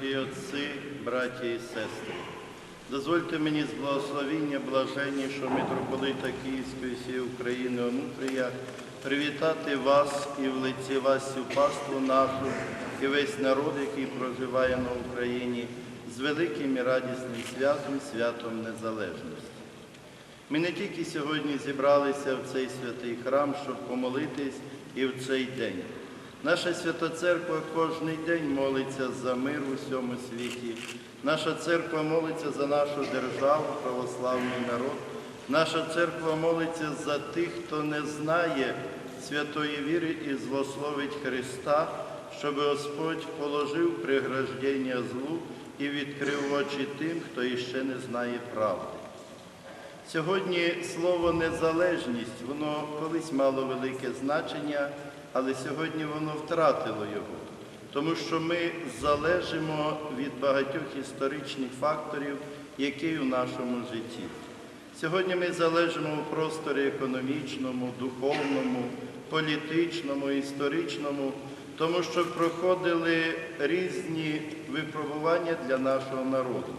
дорогі отці, браті і сестри, дозвольте мені з благословіння блаженнішого митрополита Київської всієї України Онуфрія привітати вас і в лиці вас всю паству нашу і весь народ, який проживає на Україні, з великим і радісним святом, святом Незалежності. Ми не тільки сьогодні зібралися в цей святий храм, щоб помолитись і в цей день. Наша свята церква кожен день молиться за мир у всьому світі. Наша церква молиться за нашу державу, православний народ. Наша церква молиться за тих, хто не знає святої віри і злословить Христа, щоб Господь положив приграждення злу і відкрив очі тим, хто іще не знає правди. Сьогодні слово незалежність, воно колись мало велике значення, але сьогодні воно втратило його, тому що ми залежимо від багатьох історичних факторів, які у нашому житті. Сьогодні ми залежимо у просторі економічному, духовному, політичному, історичному, тому що проходили різні випробування для нашого народу.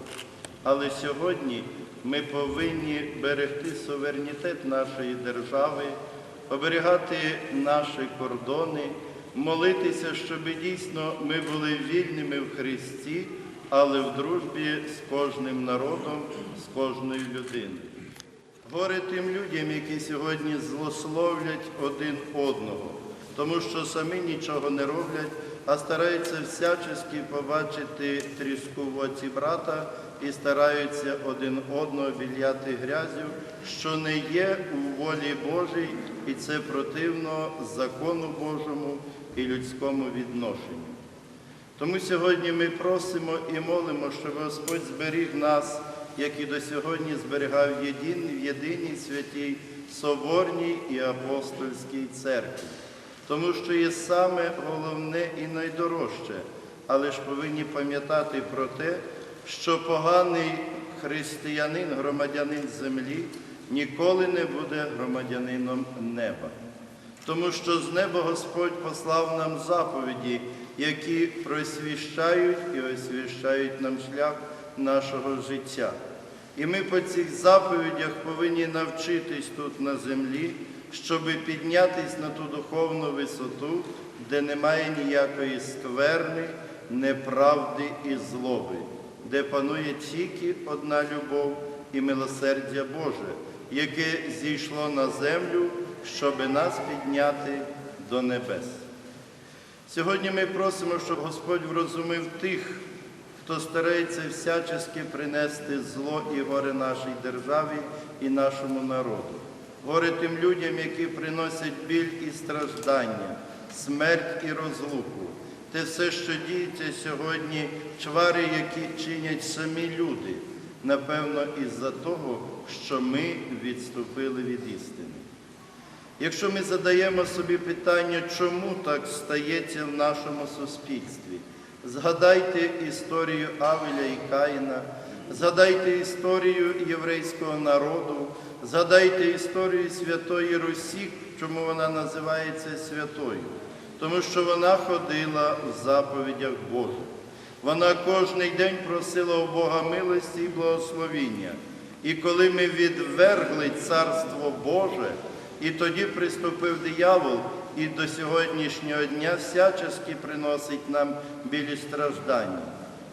Але сьогодні ми повинні берегти суверенітет нашої держави, оберігати наші кордони, молитися, щоб дійсно ми були вільними в Христі, але в дружбі з кожним народом, з кожною людиною. Горе тим людям, які сьогодні злословлять один одного, тому що самі нічого не роблять, а стараються всячески побачити тріску в оці брата і стараються один одного біляти грязю, що не є у волі Божій, і це противно закону Божому і людському відношенню. Тому сьогодні ми просимо і молимо, щоб Господь зберіг нас, як і до сьогодні зберігав єдиний, в єдиній святій Соборній і апостольській церкві. Тому що є саме головне і найдорожче, але ж повинні пам'ятати про те, що поганий християнин, громадянин землі, ніколи не буде громадянином неба. Тому що з неба Господь послав нам заповіді, які просвіщають і освіщають нам шлях нашого життя. І ми по цих заповідях повинні навчитись тут на землі, щоб піднятись на ту духовну висоту, де немає ніякої скверни, неправди і злоби, де панує тільки одна любов і милосердя Боже, яке зійшло на землю, щоби нас підняти до небес. Сьогодні ми просимо, щоб Господь врозумив тих, хто старається всячески принести зло і горе нашій державі і нашому народу. Горе тим людям, які приносять біль і страждання, смерть і розлуку. Те все, що діється сьогодні, чвари, які чинять самі люди, напевно, із-за того, що ми відступили від істини. Якщо ми задаємо собі питання, чому так стається в нашому суспільстві, згадайте історію Авеля і Каїна, згадайте історію єврейського народу, згадайте історію Святої Русі, чому вона називається святою, тому що вона ходила в заповідях Божих. Вона кожний день просила у Бога милості і благословіння. І коли ми відвергли Царство Боже, і тоді приступив диявол, і до сьогоднішнього дня всячески приносить нам білі страждання.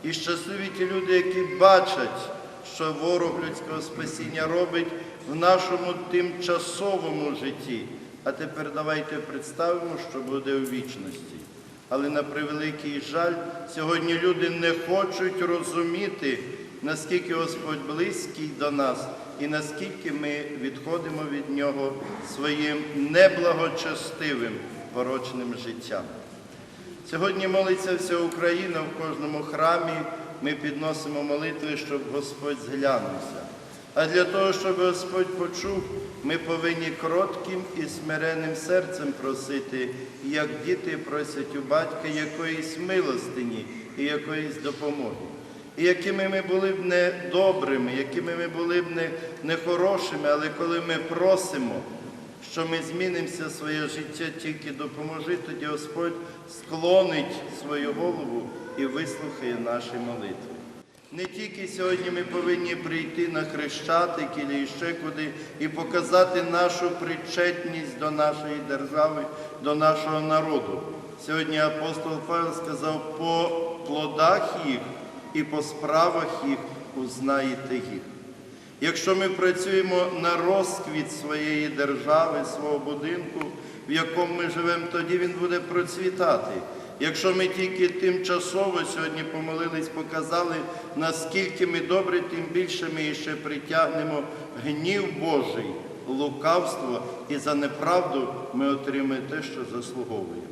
І щасливі ті люди, які бачать, що ворог людського спасіння робить в нашому тимчасовому житті. А тепер давайте представимо, що буде у вічності. Але на превеликий жаль, сьогодні люди не хочуть розуміти, наскільки Господь близький до нас і наскільки ми відходимо від Нього своїм неблагочестивим порочним життям. Сьогодні молиться вся Україна в кожному храмі. Ми підносимо молитви, щоб Господь зглянувся. А для того, щоб Господь почув, ми повинні кротким і смиренним серцем просити, як діти просять у батька якоїсь милостині і якоїсь допомоги. І якими ми були б не добрими, якими ми були б не, не хорошими, але коли ми просимо, що ми змінимося своє життя, тільки допоможи тоді Господь склонить свою голову і вислухає наші молитви. Не тільки сьогодні ми повинні прийти на Хрещатик і ще куди і показати нашу причетність до нашої держави, до нашого народу. Сьогодні апостол Павел сказав, по плодах їх і по справах їх узнаєте їх. Якщо ми працюємо на розквіт своєї держави, свого будинку, в якому ми живемо, тоді він буде процвітати. Якщо ми тільки тимчасово сьогодні помолились, показали, наскільки ми добрі, тим більше ми ще притягнемо гнів Божий, лукавство і за неправду ми отримаємо те, що заслуговуємо.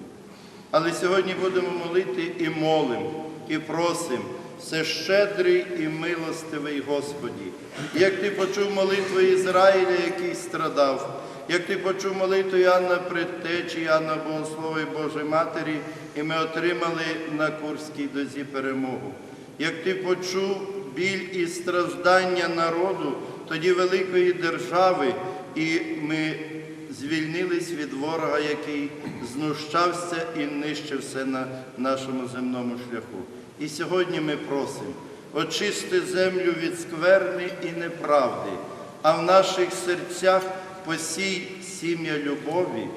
Але сьогодні будемо молити і молимо, і просимо, все щедрий і милостивий Господі. Як ти почув молитву Ізраїля, який страдав, як ти почув молитву Іоанна Предтечі, Іоанна Богослова і Божої Матері, і ми отримали на Курській дозі перемогу. Як ти почув біль і страждання народу, тоді великої держави, і ми звільнились від ворога, який знущався і нищив все на нашому земному шляху. І сьогодні ми просимо очисти землю від скверни і неправди, а в наших серцях посій сім'я любові,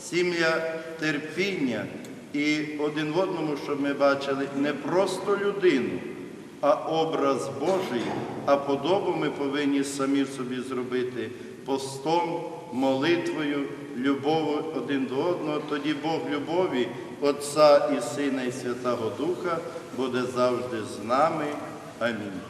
сім'я терпіння і один в одному, щоб ми бачили, не просто людину, а образ Божий, а подобу ми повинні самі собі зробити постом, молитвою, любов'ю один до одного. Тоді Бог любові, Отця і Сина і Святого Духа буде завжди з нами. Амінь.